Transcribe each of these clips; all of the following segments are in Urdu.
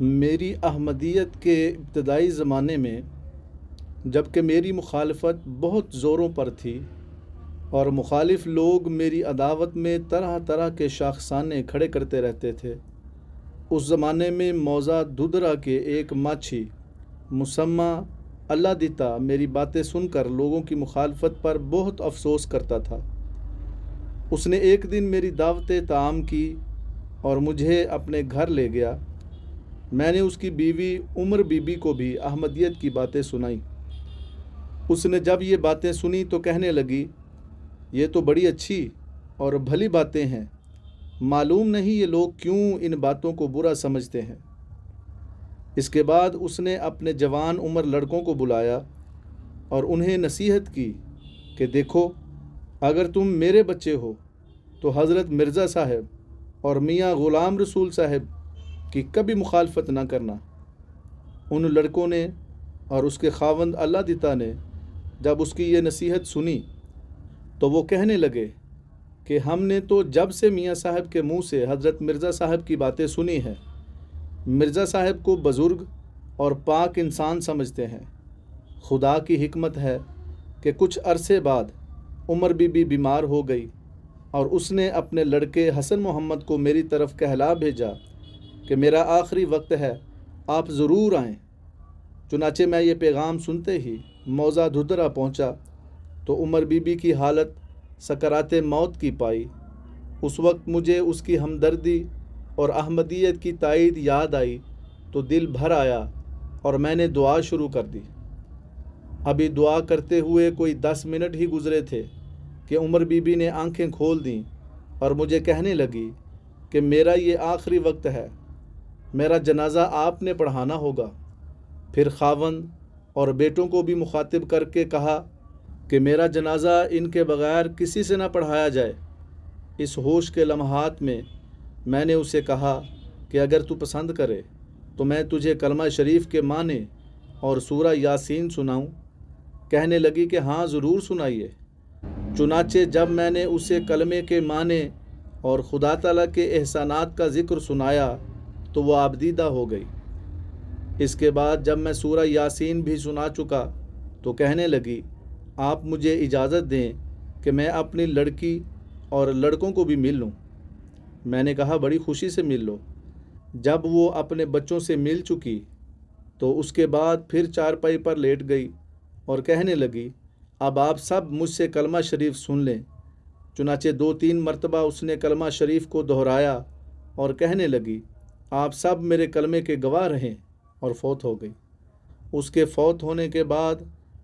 میری احمدیت کے ابتدائی زمانے میں جبکہ میری مخالفت بہت زوروں پر تھی اور مخالف لوگ میری عداوت میں طرح طرح کے شاخسانے کھڑے کرتے رہتے تھے، اس زمانے میں موزہ دودرا کے ایک ماچھی، مسمہ، اللہ دیتا میری باتیں سن کر لوگوں کی مخالفت پر بہت افسوس کرتا تھا۔ اس نے ایک دن میری دعوت تعام کی اور مجھے اپنے گھر لے گیا۔ میں نے اس کی بیوی عمر بی بی کو بھی احمدیت کی باتیں سنائیں۔ اس نے جب یہ باتیں سنی تو کہنے لگی، یہ تو بڑی اچھی اور بھلی باتیں ہیں۔ معلوم نہیں یہ لوگ کیوں ان باتوں کو برا سمجھتے ہیں۔ اس کے بعد اس نے اپنے جوان عمر لڑکوں کو بلایا اور انہیں نصیحت کی کہ دیکھو، اگر تم میرے بچے ہو تو حضرت مرزا صاحب اور میاں غلام رسول صاحب کی کبھی مخالفت نہ کرنا۔ ان لڑکوں نے اور اس کے خاوند اللہ دتا نے جب اس کی یہ نصیحت سنی تو وہ کہنے لگے کہ ہم نے تو جب سے میاں صاحب کے منہ سے حضرت مرزا صاحب کی باتیں سنی ہیں، مرزا صاحب کو بزرگ اور پاک انسان سمجھتے ہیں۔ خدا کی حکمت ہے کہ کچھ عرصے بعد عمر بی بی بیمار ہو گئی اور اس نے اپنے لڑکے حسن محمد کو میری طرف کہلا بھیجا۔ کہ میرا آخری وقت ہے، آپ ضرور آئیں۔ چنانچہ میں یہ پیغام سنتے ہی موزہ دھدرا پہنچا تو عمر بی بی کی حالت سکرات موت کی پائی۔ اس وقت مجھے اس کی ہمدردی اور احمدیت کی تائید یاد آئی تو دل بھر آیا اور میں نے دعا شروع کر دی۔ ابھی دعا کرتے ہوئے کوئی دس منٹ ہی گزرے تھے کہ عمر بی بی نے آنکھیں کھول دیں اور مجھے کہنے لگی کہ میرا یہ آخری وقت ہے۔ میرا جنازہ آپ نے پڑھانا ہوگا۔ پھر خاون اور بیٹوں کو بھی مخاطب کر کے کہا کہ میرا جنازہ ان کے بغیر کسی سے نہ پڑھایا جائے۔ اس ہوش کے لمحات میں میں نے اسے کہا کہ اگر تو پسند کرے تو میں تجھے کلمہ شریف کے معنی اور سورہ یاسین سناؤں۔ کہنے لگی کہ ہاں ضرور سنائیے۔ چنانچہ جب میں نے اسے کلمے کے معنی اور خدا تعالیٰ کے احسانات کا ذکر سنایا تو وہ آبدیدہ ہو گئی۔ اس کے بعد جب میں سورہ یاسین بھی سنا چکا تو کہنے لگی، آپ مجھے اجازت دیں کہ میں اپنی لڑکی اور لڑکوں کو بھی مل لوں۔ میں نے کہا، بڑی خوشی سے مل لو۔ جب وہ اپنے بچوں سے مل چکی تو اس کے بعد پھر چارپائی پر لیٹ گئی اور کہنے لگی، اب آپ سب مجھ سے کلمہ شریف سن لیں۔ چنانچہ دو تین مرتبہ اس نے کلمہ شریف کو دہرایا اور کہنے لگی آپ سب میرے کلمے کے گواہ رہیں اور فوت ہو گئی اس کے فوت ہونے کے بعد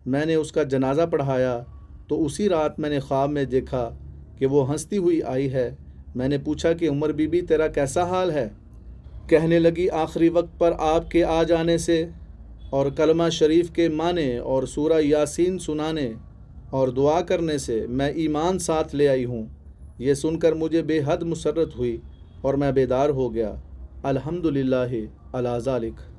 میں نے اس کا جنازہ پڑھایا، تو اسی رات میں نے خواب میں دیکھا کہ وہ ہنستی ہوئی آئی ہے۔ میں نے پوچھا کہ، عمر بی بی تیرا کیسا حال ہے؟ کہنے لگی، آخری وقت پر آپ کے آ جانے سے اور کلمہ شریف کے معنی اور سورہ یاسین سنانے اور دعا کرنے سے میں ایمان ساتھ لے آئی ہوں۔ یہ سن کر مجھے بے حد مسرت ہوئی اور میں بیدار ہو گیا۔ الحمد لله على ذلك.